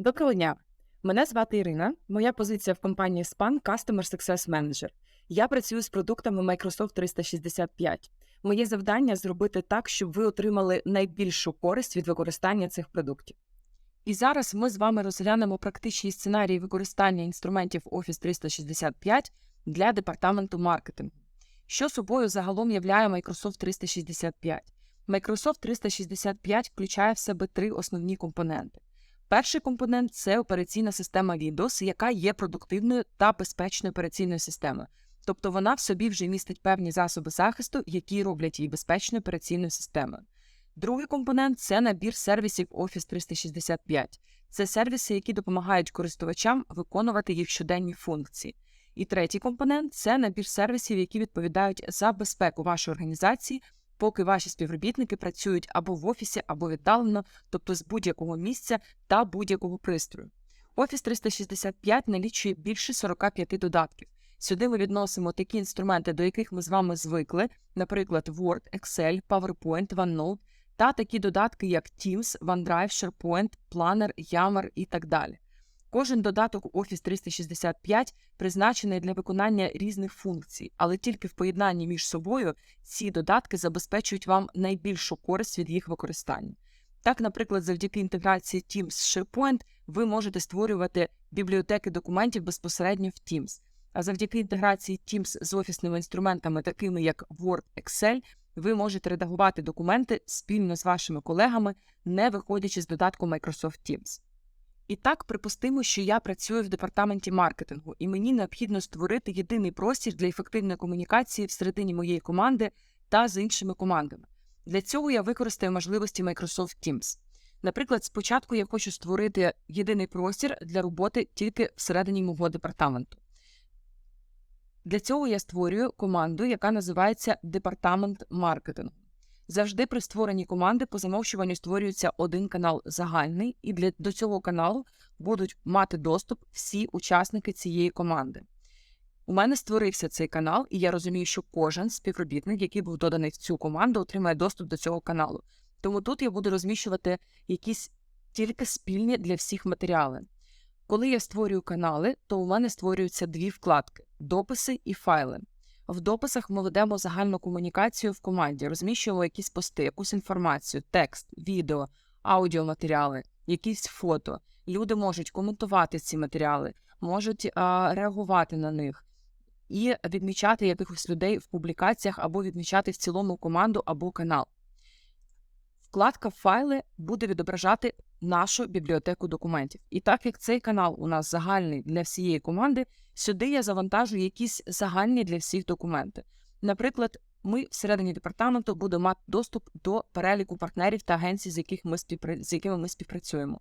Доброго дня! Мене звати Ірина. Моя позиція в компанії SPAN – Customer Success Manager. Я працюю з продуктами Microsoft 365. Моє завдання зробити так, щоб ви отримали найбільшу користь від використання цих продуктів. І зараз ми з вами розглянемо практичні сценарії використання інструментів Office 365 для департаменту маркетингу. Що собою загалом являє Microsoft 365? Microsoft 365 включає в себе три основні компоненти. Перший компонент це операційна система Windows, яка є продуктивною та безпечною операційною системою. Тобто вона в собі вже містить певні засоби захисту, які роблять її безпечною операційною системою. Другий компонент це набір сервісів Office 365. Це сервіси, які допомагають користувачам виконувати їх щоденні функції. І третій компонент це набір сервісів, які відповідають за безпеку вашої організації, поки ваші співробітники працюють або в офісі, або віддалено, тобто з будь-якого місця та будь-якого пристрою. Office 365 налічує більше 45 додатків. Сюди ми відносимо такі інструменти, до яких ми з вами звикли, наприклад, Word, Excel, PowerPoint, OneNote, та такі додатки, як Teams, OneDrive, SharePoint, Planner, Yammer і так далі. Кожен додаток Office 365 призначений для виконання різних функцій, але тільки в поєднанні між собою ці додатки забезпечують вам найбільшу користь від їх використання. Так, наприклад, завдяки інтеграції Teams з SharePoint ви можете створювати бібліотеки документів безпосередньо в Teams. А завдяки інтеграції Teams з офісними інструментами, такими як Word, Excel, ви можете редагувати документи спільно з вашими колегами, не виходячи з додатку Microsoft Teams. І так, припустимо, що я працюю в департаменті маркетингу, і мені необхідно створити єдиний простір для ефективної комунікації всередині моєї команди та з іншими командами. Для цього я використаю можливості Microsoft Teams. Наприклад, спочатку я хочу створити єдиний простір для роботи тільки всередині мого департаменту. Для цього я створюю команду, яка називається Департамент маркетингу. Завжди при створенні команди по замовчуванню створюється один канал загальний, і для до цього каналу будуть мати доступ всі учасники цієї команди. У мене створився цей канал, і я розумію, що кожен співробітник, який був доданий в цю команду, отримає доступ до цього каналу. Тому тут я буду розміщувати якісь тільки спільні для всіх матеріали. Коли я створюю канали, то у мене створюються дві вкладки дописи і файли. В дописах ми ведемо загальну комунікацію в команді, розміщуємо якісь пости, якусь інформацію, текст, відео, аудіоматеріали, якісь фото. Люди можуть коментувати ці матеріали, можуть а, реагувати на них і відмічати якихось людей в публікаціях або відмічати в цілому команду або канал. Вкладка Файли буде відображати нашу бібліотеку документів. І так як цей канал у нас загальний для всієї команди, сюди я завантажу якісь загальні для всіх документи. Наприклад, ми всередині департаменту будемо мати доступ до переліку партнерів та агенцій, з яких ми співпра... з якими ми співпрацюємо.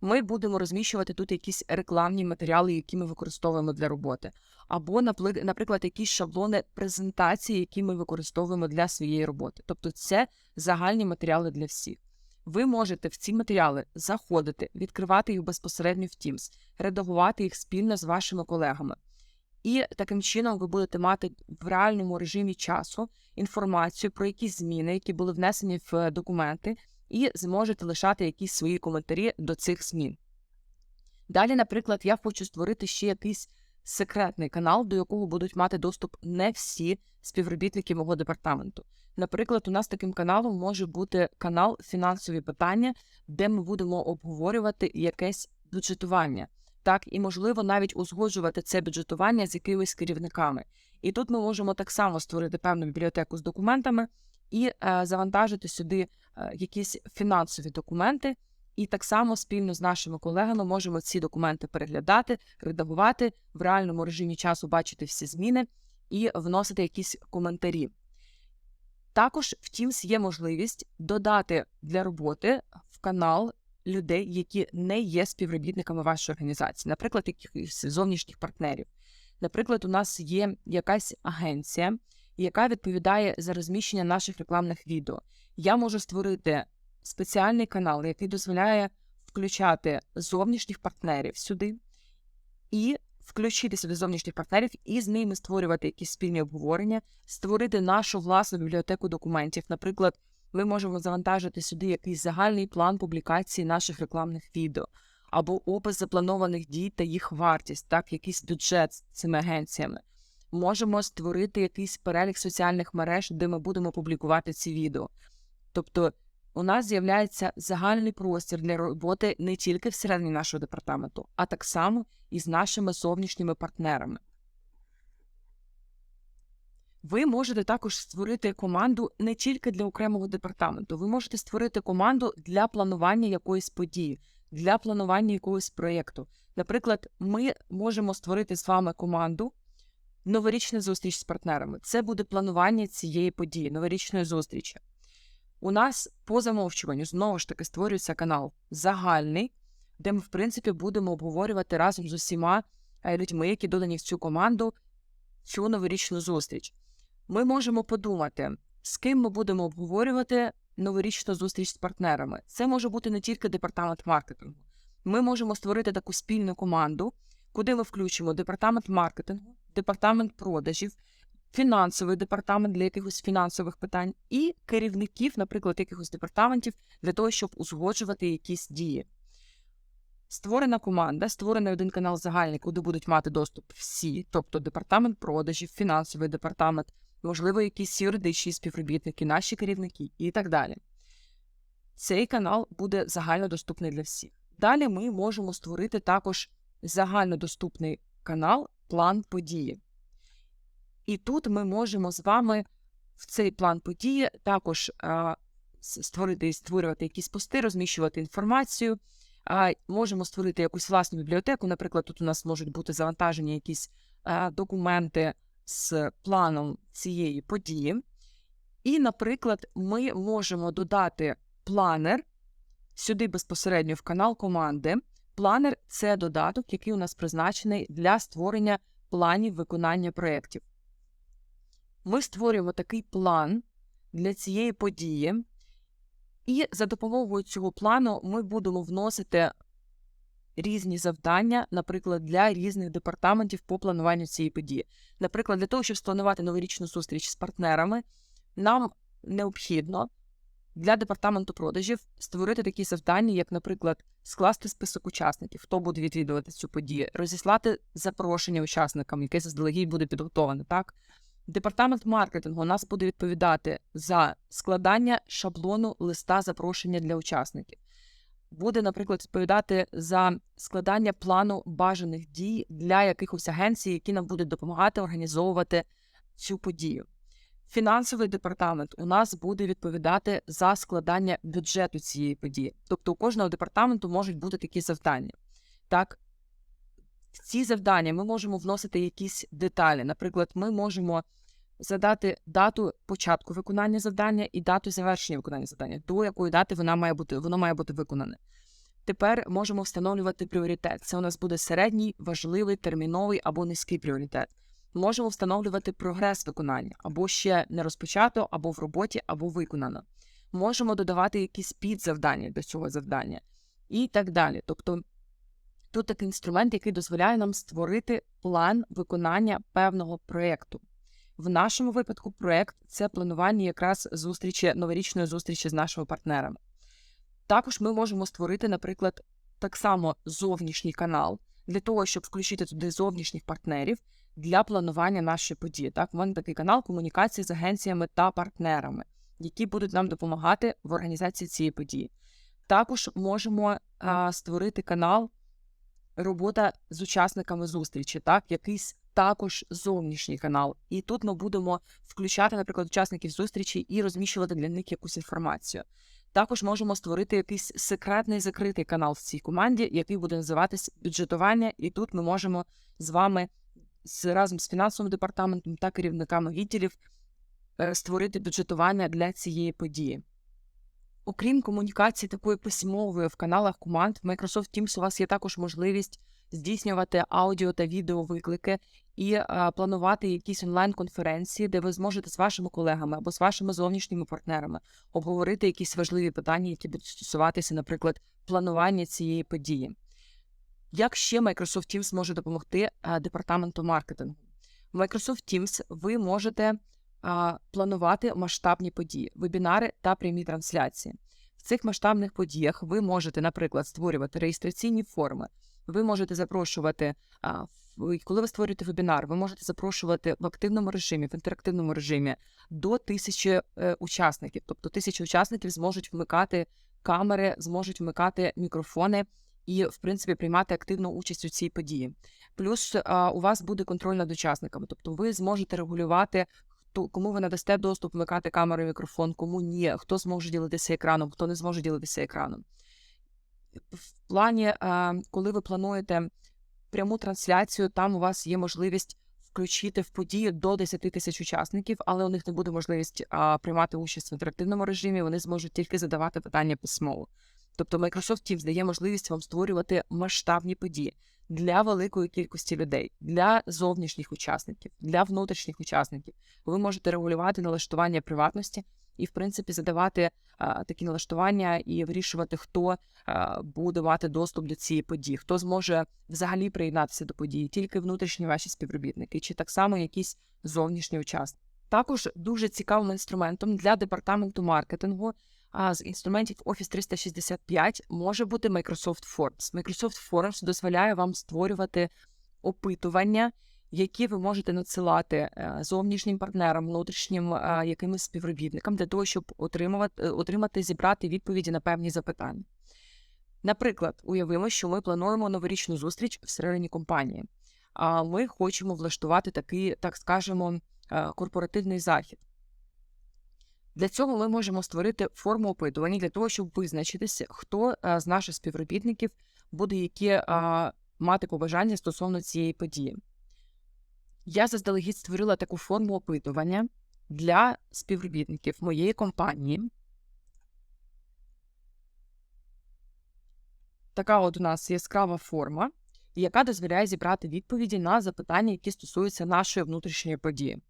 Ми будемо розміщувати тут якісь рекламні матеріали, які ми використовуємо для роботи, або, наприклад, якісь шаблони презентації, які ми використовуємо для своєї роботи. Тобто, це загальні матеріали для всіх. Ви можете в ці матеріали заходити, відкривати їх безпосередньо в Teams, редагувати їх спільно з вашими колегами. І таким чином ви будете мати в реальному режимі часу інформацію про якісь зміни, які були внесені в е, документи, і зможете лишати якісь свої коментарі до цих змін. Далі, наприклад, я хочу створити ще якийсь секретний канал, до якого будуть мати доступ не всі співробітники мого департаменту. Наприклад, у нас таким каналом може бути канал фінансові питання, де ми будемо обговорювати якесь бюджетування. Так, і можливо навіть узгоджувати це бюджетування з якимись керівниками. І тут ми можемо так само створити певну бібліотеку з документами і е, завантажити сюди е, якісь фінансові документи. І так само спільно з нашими колегами можемо ці документи переглядати, редагувати в реальному режимі часу, бачити всі зміни і вносити якісь коментарі. Також в Teams є можливість додати для роботи в канал людей, які не є співробітниками вашої організації, наприклад, якихось зовнішніх партнерів. Наприклад, у нас є якась агенція, яка відповідає за розміщення наших рекламних відео. Я можу створити спеціальний канал, який дозволяє включати зовнішніх партнерів сюди і включити сюди зовнішніх партнерів і з ними створювати якісь спільні обговорення, створити нашу власну бібліотеку документів. Наприклад, ми можемо завантажити сюди якийсь загальний план публікації наших рекламних відео. або опис запланованих дій та їх вартість, так, якийсь бюджет з цими агенціями. Можемо створити якийсь перелік соціальних мереж, де ми будемо публікувати ці відео. Тобто у нас з'являється загальний простір для роботи не тільки всередині нашого департаменту, а так само і з нашими зовнішніми партнерами. Ви можете також створити команду не тільки для окремого департаменту, ви можете створити команду для планування якоїсь події, для планування якогось проєкту. Наприклад, ми можемо створити з вами команду новорічна зустріч з партнерами. Це буде планування цієї події, новорічної зустрічі. У нас по замовчуванню знову ж таки створюється канал загальний, де ми, в принципі, будемо обговорювати разом з усіма е, людьми, які додані в цю команду, цю новорічну зустріч. Ми можемо подумати, з ким ми будемо обговорювати новорічну зустріч з партнерами. Це може бути не тільки департамент маркетингу. Ми можемо створити таку спільну команду, куди ми включимо департамент маркетингу, департамент продажів, фінансовий департамент для якихось фінансових питань і керівників, наприклад, якихось департаментів для того, щоб узгоджувати якісь дії. Створена команда, створений один канал загальний, куди будуть мати доступ всі, тобто департамент продажів, фінансовий департамент, можливо, якісь юридичні співробітники, наші керівники і так далі. Цей канал буде загальнодоступний для всіх. Далі ми можемо створити також загальнодоступний канал план події. І тут ми можемо з вами в цей план події також а, створити створювати якісь пости, розміщувати інформацію. А, Можемо створити якусь власну бібліотеку. Наприклад, тут у нас можуть бути завантажені якісь а, документи з планом цієї події. І, наприклад, ми можемо додати планер сюди безпосередньо в канал команди. Планер це додаток, який у нас призначений для створення планів виконання проєктів. Ми створюємо такий план для цієї події, і за допомогою цього плану ми будемо вносити різні завдання, наприклад, для різних департаментів по плануванню цієї події. Наприклад, для того, щоб спланувати новорічну зустріч з партнерами, нам необхідно для департаменту продажів створити такі завдання, як, наприклад, скласти список учасників, хто буде відвідувати цю подію, розіслати запрошення учасникам, яке заздалегідь буде підготоване. Так, департамент маркетингу у нас буде відповідати за складання шаблону листа запрошення для учасників. Буде, наприклад, відповідати за складання плану бажаних дій для якихось агенцій, які нам будуть допомагати організовувати цю подію. Фінансовий департамент у нас буде відповідати за складання бюджету цієї події. Тобто у кожного департаменту можуть бути такі завдання. Так, в ці завдання ми можемо вносити якісь деталі. Наприклад, ми можемо задати дату початку виконання завдання і дату завершення виконання завдання, до якої дати вона має бути, воно має бути виконане. Тепер можемо встановлювати пріоритет. Це у нас буде середній, важливий, терміновий або низький пріоритет можемо встановлювати прогрес виконання або ще не розпочато, або в роботі, або виконано. Можемо додавати якісь підзавдання до цього завдання і так далі. Тобто тут такий інструмент, який дозволяє нам створити план виконання певного проєкту. В нашому випадку проєкт це планування якраз зустрічі, новорічної зустрічі з нашими партнерами. Також ми можемо створити, наприклад, так само зовнішній канал для того, щоб включити туди зовнішніх партнерів для планування нашої події. Так, у мене такий канал комунікації з агенціями та партнерами, які будуть нам допомагати в організації цієї події. Також можемо а, створити канал робота з учасниками зустрічі, так, якийсь також зовнішній канал. І тут ми будемо включати, наприклад, учасників зустрічі і розміщувати для них якусь інформацію. Також можемо створити якийсь секретний закритий канал в цій команді, який буде називатись бюджетування, і тут ми можемо з вами разом з фінансовим департаментом та керівниками відділів е, створити бюджетування для цієї події. Окрім комунікації такої письмової в каналах команд, в Microsoft Teams у вас є також можливість здійснювати аудіо та відеовиклики і а, планувати якісь онлайн-конференції, де ви зможете з вашими колегами або з вашими зовнішніми партнерами обговорити якісь важливі питання, які будуть стосуватися, наприклад, планування цієї події. Як ще Microsoft Teams може допомогти а, департаменту маркетингу? В Microsoft Teams ви можете а, планувати масштабні події, вебінари та прямі трансляції. В цих масштабних подіях ви можете, наприклад, створювати реєстраційні форми. Ви можете запрошувати, коли ви створюєте вебінар, ви можете запрошувати в активному режимі, в інтерактивному режимі до тисячі е, учасників. Тобто тисячі учасників зможуть вмикати камери, зможуть вмикати мікрофони і, в принципі, приймати активну участь у цій події. Плюс у вас буде контроль над учасниками, тобто ви зможете регулювати. Хто кому ви надасте доступ вмикати камеру і мікрофон, кому ні, хто зможе ділитися екраном, хто не зможе ділитися екраном. В плані, коли ви плануєте пряму трансляцію, там у вас є можливість включити в подію до 10 тисяч учасників, але у них не буде можливість приймати участь в інтерактивному режимі. Вони зможуть тільки задавати питання письмово. Тобто Microsoft Teams дає можливість вам створювати масштабні події для великої кількості людей, для зовнішніх учасників, для внутрішніх учасників. Ви можете регулювати налаштування приватності і, в принципі, задавати такі налаштування і вирішувати, хто буде мати доступ до цієї події, хто зможе взагалі приєднатися до події, тільки внутрішні ваші співробітники, чи так само якісь зовнішні учасники. Також дуже цікавим інструментом для департаменту маркетингу а з інструментів Office 365 може бути Microsoft Forms. Microsoft Forms дозволяє вам створювати опитування, які ви можете надсилати е, зовнішнім партнерам, внутрішнім е, якимось співробітникам для того, щоб отримувати, е, отримати, зібрати відповіді на певні запитання. Наприклад, уявимо, що ми плануємо новорічну зустріч всередині компанії, а ми хочемо влаштувати такий, так скажемо, корпоративний захід. Для цього ми можемо створити форму опитування для того, щоб визначитися, хто з наших співробітників буде які мати побажання стосовно цієї події. Я заздалегідь створила таку форму опитування для співробітників моєї компанії. Така от у нас яскрава форма, яка дозволяє зібрати відповіді на запитання, які стосуються нашої внутрішньої події.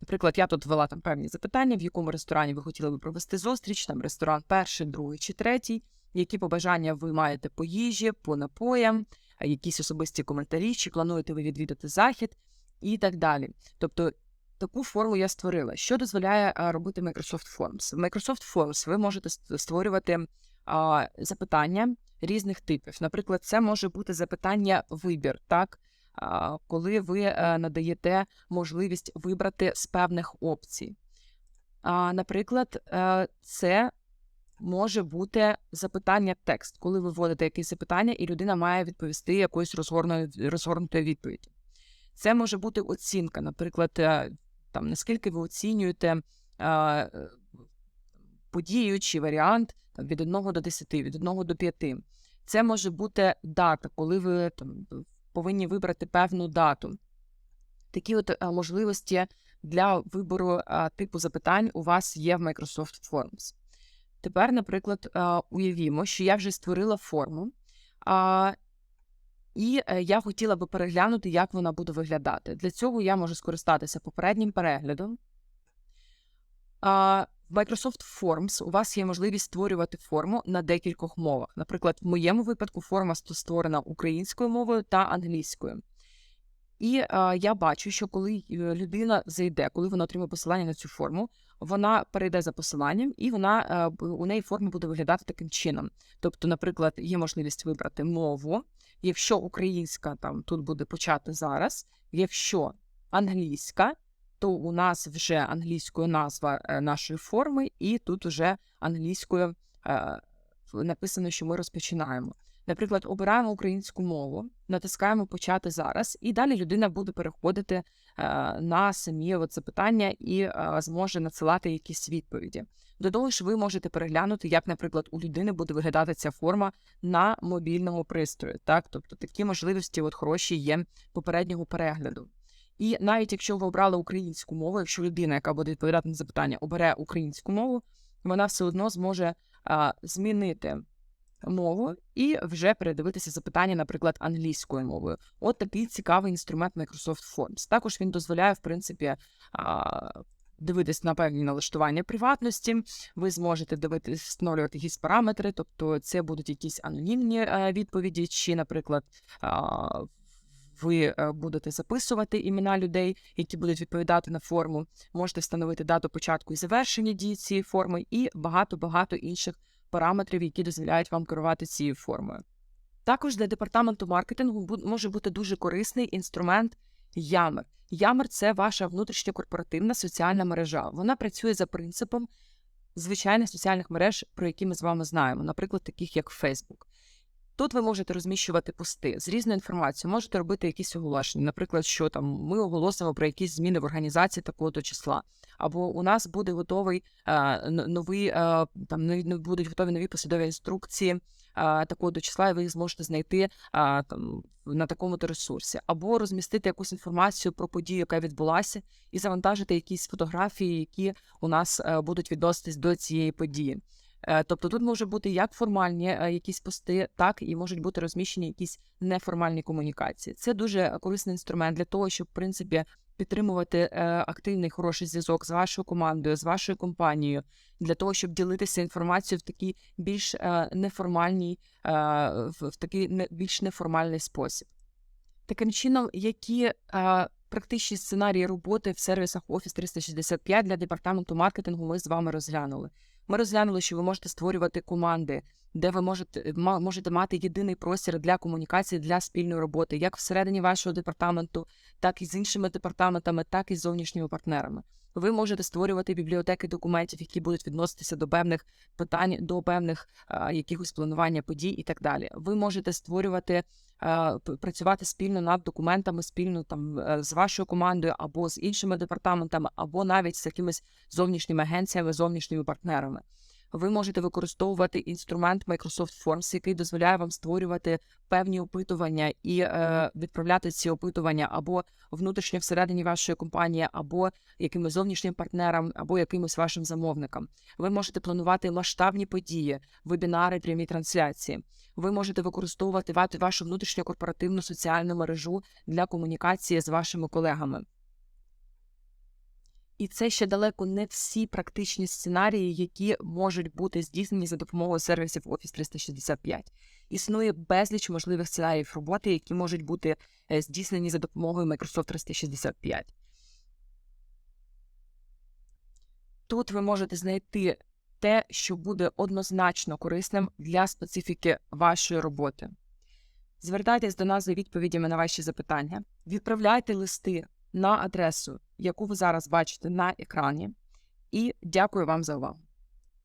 Наприклад, я тут ввела там певні запитання, в якому ресторані ви хотіли би провести зустріч, там ресторан перший, другий чи третій, які побажання ви маєте по їжі, по напоям, якісь особисті коментарі, чи плануєте ви відвідати захід і так далі. Тобто таку форму я створила. Що дозволяє робити Microsoft Forms? В Microsoft Forms ви можете створювати а, запитання різних типів. Наприклад, це може бути запитання вибір, так? А, коли ви е, надаєте можливість вибрати з певних опцій. А, Наприклад, е, це може бути запитання текст, коли ви вводите якесь запитання, і людина має відповісти якоюсь розгорнутою відповіддю. Це може бути оцінка, наприклад, е, там наскільки ви оцінюєте е, подію варіант там, від 1 до 10, від 1 до 5. Це може бути дата, коли ви там повинні вибрати певну дату. Такі от е, можливості для вибору типу запитань у вас є в Microsoft Forms. Тепер, наприклад, уявімо, що я вже створила форму, і е, я хотіла би переглянути, як вона буде виглядати. Для цього я можу скористатися попереднім переглядом. В Microsoft Forms у вас є можливість створювати форму на декількох мовах. Наприклад, в моєму випадку форма створена українською мовою та англійською. І е, я бачу, що коли е, людина зайде, коли вона отримає посилання на цю форму, вона перейде за посиланням, і вона е, у неї форма буде виглядати таким чином. Тобто, наприклад, є можливість вибрати мову. Якщо українська, там тут буде почати зараз. Якщо англійська, то у нас вже англійською назва нашої форми, і тут вже англійською е, написано, що ми розпочинаємо. Наприклад, обираємо українську мову, натискаємо почати зараз, і далі людина буде переходити е, на самі запитання і е, зможе надсилати якісь відповіді. До того ж, ви можете переглянути, як, наприклад, у людини буде виглядати ця форма на мобільному пристрої. Так, тобто такі можливості от хороші є попереднього перегляду. І навіть якщо ви обрали українську мову, якщо людина, яка буде відповідати на запитання, обере українську мову, вона все одно зможе а, змінити мову і вже передивитися запитання, наприклад, англійською мовою. От такий цікавий інструмент Microsoft Forms. Також він дозволяє, в принципі, дивитись на певні налаштування приватності. Ви зможете дивитись, встановлювати якісь параметри, тобто це будуть якісь анонімні е, відповіді, чи, наприклад, ви е, будете записувати імена людей, які будуть відповідати на форму. Можете встановити дату початку і завершення дії цієї форми, і багато-багато інших параметрів, які дозволяють вам керувати цією формою. Також для департаменту маркетингу може бути дуже корисний інструмент Yammer. Yammer – це ваша внутрішньокорпоративна соціальна мережа. Вона працює за принципом звичайних соціальних мереж, про які ми з вами знаємо, наприклад, таких як Facebook. Тут ви можете розміщувати пости з різною інформацією, можете робити якісь оголошення, наприклад, що там ми оголосимо про якісь зміни в організації такого-то числа, або у нас буде готовий е, новий е, там ну, будуть готові нові посадові інструкції е, такого-то числа, і ви їх зможете знайти е, там на такому-то ресурсі, або розмістити якусь інформацію про подію, яка відбулася, і завантажити якісь фотографії, які у нас е, будуть відноситись до цієї події. Е, Тобто тут може бути як формальні е, якісь пости, так і можуть бути розміщені якісь неформальні комунікації. Це дуже корисний інструмент для того, щоб в принципі підтримувати е, активний хороший зв'язок з вашою командою, з вашою компанією, для того, щоб ділитися інформацією в такий більш неформальній, е, в, такий більш неформальний спосіб. Таким чином, які практичні сценарії роботи в сервісах Office 365 для департаменту маркетингу ми з вами розглянули. Ми розглянули, що ви можете створювати команди, де ви можете, ма- можете мати єдиний простір для комунікації для спільної роботи, як всередині вашого департаменту, так і з іншими департаментами, так і з зовнішніми партнерами. Ви можете створювати бібліотеки документів, які будуть відноситися до певних питань, до певних а, якихось планування подій і так далі. Ви можете створювати, а, працювати спільно над документами, спільно там е, з вашою командою або з іншими департаментами, або навіть з якимись зовнішніми агенціями, зовнішніми партнерами. Ви можете використовувати інструмент Microsoft Forms, який дозволяє вам створювати певні опитування і е, відправляти ці опитування або внутрішньо всередині вашої компанії, або якимось зовнішнім партнерам, або якимось вашим замовникам. Ви можете планувати масштабні події, вебінари, прямі трансляції. Ви можете використовувати вашу внутрішню корпоративну соціальну мережу для комунікації з вашими колегами. І це ще далеко не всі практичні сценарії, які можуть бути здійснені за допомогою сервісів Office 365. Існує безліч можливих сценаріїв роботи, які можуть бути е, здійснені за допомогою Microsoft 365. Тут ви можете знайти те, що буде однозначно корисним для специфіки вашої роботи. Звертайтесь до нас за відповідями на ваші запитання, відправляйте листи на адресу, яку ви зараз бачите на екрані. І дякую вам за увагу.